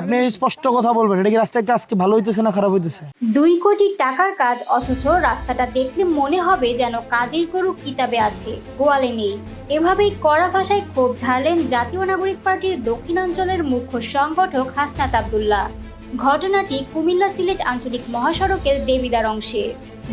আপনি স্পষ্ট কথা বলবেন, এটা কি রাস্তায় কাজ কি ভালো হইতেছে না খারাপ হইতেছে? দুই কোটি টাকার কাজ, অথচ রাস্তাটা দেখলে মনে হবে যেন কাজের গরু কিতাবে আছে, গোয়ালে নেই। এভাবেই কড়া ভাষায় ক্ষোভ ঝাড়লেন জাতীয় নাগরিক পার্টির দক্ষিণাঞ্চলের মুখ্য সংগঠক হাসনাত আবদুল্লাহ। ঘটনাটি কুমিল্লা সিলেট আঞ্চলিক মহাসড়কের দেবিদার অংশে।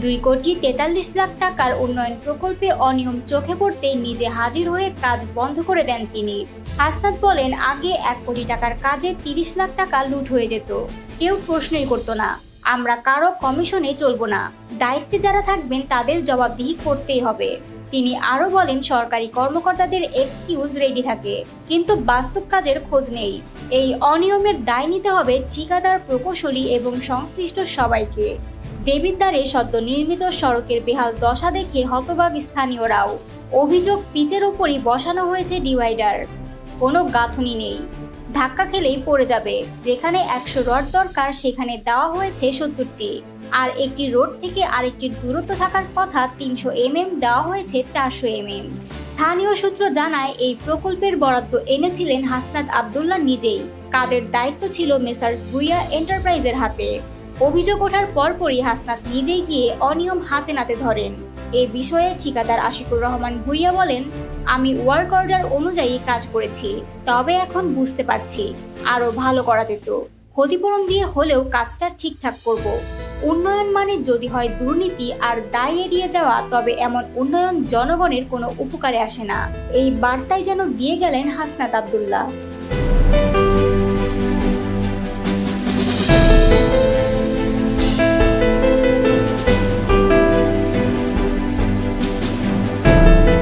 দুই কোটি তেতাল্লিশ লাখ টাকার উন্নয়ন প্রকল্পে অনিয়ম চোখে পড়তেই নিজে হাজির হয়ে কাজ বন্ধ করে দেন তিনি। হাসনাত বলেন, আগে এক কোটি টাকার কাজে তিরিশ লাখ টাকা লুট হয়ে যেত। কেউ প্রশ্নই করতো না, আমরা কারও কমিশনে চলবো না। দায়িত্বে যারা থাকবেন তাদের জবাবদিহি করতেই হবে। তিনি আরও বলেন, সরকারি কর্মকর্তাদের এক্সকিউজ রেডি থাকে, কিন্তু বাস্তব কাজের খোঁজ নেই। এই অনিয়মের দায় নিতে হবে ঠিকাদার প্রকৌশলী এবং সংশ্লিষ্ট সবাইকে। দেবিদ্বারে সদ্য নির্মিত সড়কের বেহাল দশা দেখে হতবাগ স্থানীয়রাও। অভিযোগ পিচের ওপরই বসানো হয়েছে ডিভাইডার। কোনো গাঁথনি নেই। ধাক্কা খেলেই পড়ে যাবে। যেখানে একশো রড দরকার, সেখানে দেওয়া হয়েছে সত্তরটি। আর একটি রোড থেকে আরেকটির দূরত্ব থাকার কথা তিনশো এমএম দেওয়া হয়েছে চারশো এমএম। স্থানীয় সূত্র জানায়, এই প্রকল্পের বরাদ্দ এনেছিলেন হাসনাত আবদুল্লাহ নিজেই। কাজের দায়িত্ব ছিল মেসার্স ভুইয়া এন্টারপ্রাইজের হাতে। অভিযোগ ওঠার পরপরই হাসনাত নিজেই গিয়ে অনিয়ম হাতে নাতে ধরেন। এ বিষয়ে ঠিকাদার আশিকুর রহমান ভুইয়া বলেন, আমি ওয়ার্ক অর্ডার অনুযায়ী কাজ করেছি, তবে এখন বুঝতে পারছি আরও ভালো করা যেত। ক্ষতিপূরণ দিয়ে হলেও কাজটা ঠিকঠাক করব। উন্নয়ন মানে যদি হয় দুর্নীতি আর দায় এড়িয়ে যাওয়া, তবে এমন উন্নয়ন জনগণের কোনো উপকারে আসে না। এই বার্তায় যেন দিয়ে গেলেন হাসনাত আবদুল্লাহ।